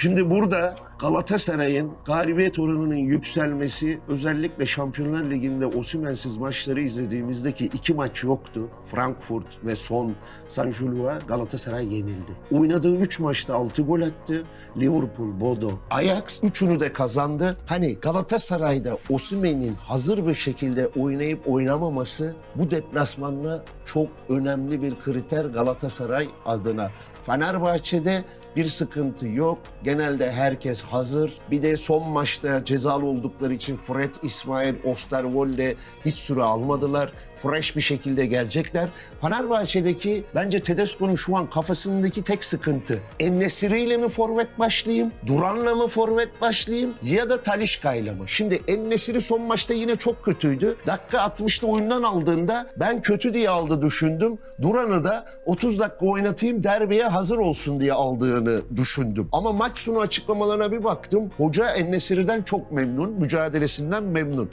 Şimdi burada Galatasaray'ın galibiyet oranının yükselmesi özellikle Şampiyonlar Ligi'nde Osimhen'siz maçları izlediğimizdeki iki maç yoktu. Frankfurt ve son San Julo'a Galatasaray yenildi. Oynadığı 3 maçta 6 gol attı. Liverpool, Bodo, Ajax üçünü de kazandı. Hani Galatasaray'da Osimhen'in hazır bir şekilde oynayıp oynamaması bu deplasmanla çok önemli bir kriter Galatasaray adına. Fenerbahçe'de bir sıkıntı yok. Genelde herkes hazır. Bir de son maçta cezalı oldukları için Fred, İsmail, Osterwolde hiç süre almadılar. Fresh bir şekilde gelecekler. Fenerbahçe'deki bence Tedesco'nun şu an kafasındaki tek sıkıntı. Ennesiri ile mi forvet başlayayım? Duran'la mı forvet başlayayım? Ya da Talişka'yla mı? Şimdi Ennesiri son maçta yine çok kötüydü. Dakika 60'ta oyundan aldığında ben kötü diye aldı düşündüm. Duran'ı da 30 dakika oynatayım derbiye hazır olsun diye aldığını düşündüm. Ama maç sonu açıklamalarına bir baktım. Hoca Ennesiri'den çok memnun, mücadelesinden memnun.